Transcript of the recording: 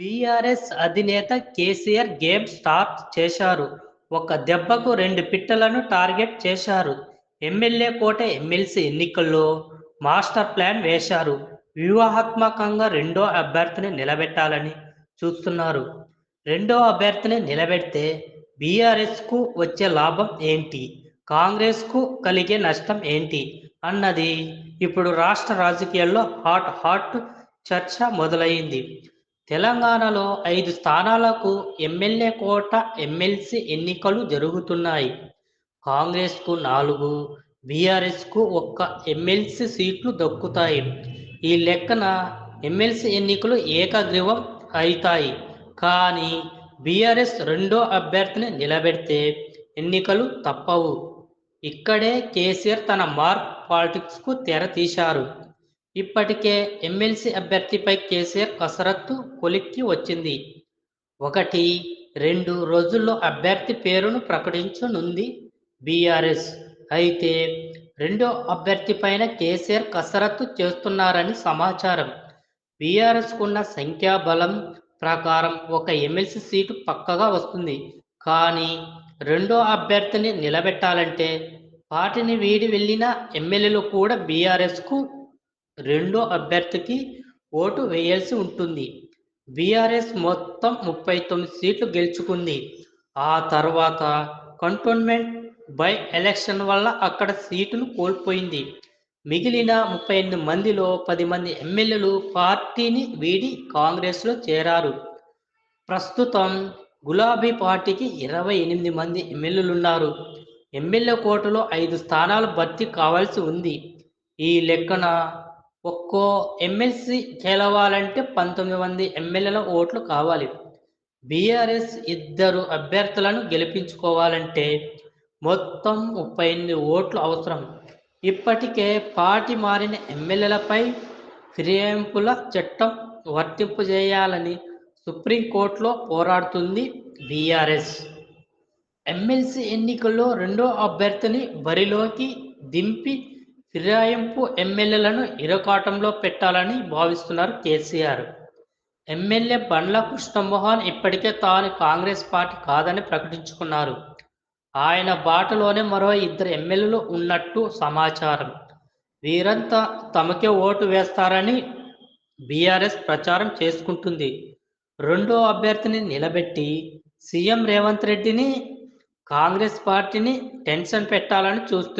BRS అధినేత KCR game start చేశారు. ఒక దెబ్బకు రెండు పిట్టలను టార్గెట్ చేశారు. ఎమ్మెల్యే కోట ఎమ్మెల్సీ ఎన్నికల్లో మాస్టర్ ప్లాన్ వేశారు. వ్యూహాత్మకంగా రెండో అభ్యర్థిని నిలబెట్టాలని చూస్తున్నారు. రెండో అభ్యర్థిని నిలబెడితే బీఆర్ఎస్కు వచ్చే లాభం ఏంటి? కాంగ్రెస్కు కలిగే నష్టం ఏంటి? అన్నది ఇప్పుడు రాష్ట్ర రాజకీయాల్లో హాట్ హాట్ చర్చ మొదలైంది. తెలంగాణలో ఐదు స్థానాలకు ఎమ్మెల్యే కోట ఎమ్మెల్సీ ఎన్నికలు జరుగుతున్నాయి. కాంగ్రెస్కు నాలుగు బీఆర్ఎస్కు ఒక్క ఎమ్మెల్సీ సీట్లు దక్కుతాయి. ఈ లెక్కన ఎమ్మెల్సీ ఎన్నికలు ఏకగ్రీవం అవుతాయి. కానీ బీఆర్ఎస్ రెండో అభ్యర్థిని నిలబెడితే ఎన్నికలు తప్పవు. ఇక్కడే కేసీఆర్ తన మార్క్ పాలిటిక్స్కు తెర తీశారు. ఇప్పటికే ఎమ్మెల్సీ అభ్యర్థిపై కేసీఆర్ కసరత్తు కొలిక్కి వచ్చింది. ఒకటి రెండు రోజుల్లో అభ్యర్థి పేరును ప్రకటించనుంది బీఆర్ఎస్. అయితే రెండో అభ్యర్థి పైన కేసీఆర్ కసరత్తు చేస్తున్నారని సమాచారం. బీఆర్ఎస్కున్న సంఖ్యాబలం ప్రకారం ఒక ఎమ్మెల్సీ సీటు పక్కగా వస్తుంది. కానీ రెండో అభ్యర్థిని నిలబెట్టాలంటే పార్టీని వీడి వెళ్ళిన ఎమ్మెల్యేలు కూడా బీఆర్ఎస్కు రెండో అభ్యర్థికి ఓటు వేయాల్సి ఉంటుంది. బీఆర్ఎస్ మొత్తం ముప్పై తొమ్మిది సీట్లు గెలుచుకుంది. ఆ తర్వాత కంటోన్మెంట్ బై ఎలక్షన్ వల్ల అక్కడ సీటును కోల్పోయింది. మిగిలిన ముప్పై ఎనిమిది మందిలో పది మంది ఎమ్మెల్యేలు పార్టీని వీడి కాంగ్రెస్లో చేరారు. ప్రస్తుతం గులాబీ పార్టీకి ఇరవై ఎనిమిది మంది ఎమ్మెల్యేలు ఉన్నారు ఎమ్మెల్యే కోటలో ఐదు స్థానాలు భర్తీ కావాల్సి ఉంది. ఈ లెక్కన ఒక్కో ఎమ్మెల్సీ గెలవాలంటే పంతొమ్మిది మంది ఎమ్మెల్యేల ఓట్లు కావాలి. బీఆర్ఎస్ ఇద్దరు అభ్యర్థులను గెలిపించుకోవాలంటే మొత్తం ముప్పై ఎనిమిది ఓట్లు అవసరం. ఇప్పటికే పార్టీ మారిన ఎమ్మెల్యేలపై ఫిర్యాయింపుల చట్టం వర్తింపజేయాలని సుప్రీంకోర్టులో పోరాడుతుంది బీఆర్ఎస్. ఎమ్మెల్సీ ఎన్నికల్లో రెండో అభ్యర్థిని బరిలోకి దింపి ఫిరాయింపు ఎమ్మెల్యేలను ఇరకాటంలో పెట్టాలని భావిస్తున్నారు కేసీఆర్. ఎమ్మెల్యే బండ్ల కృష్ణమోహన్ ఇప్పటికే తాను కాంగ్రెస్ పార్టీ కాదని ప్రకటించుకున్నారు. ఆయన బాటలోనే మరో ఇద్దరు ఎమ్మెల్యేలు ఉన్నట్టు సమాచారం. వీరంతా తమకే ఓటు వేస్తారని బీఆర్ఎస్ ప్రచారం చేసుకుంటుంది. రెండో అభ్యర్థిని నిలబెట్టి సీఎం రేవంత్ రెడ్డిని కాంగ్రెస్ పార్టీని టెన్షన్ పెట్టాలని చూస్తుంది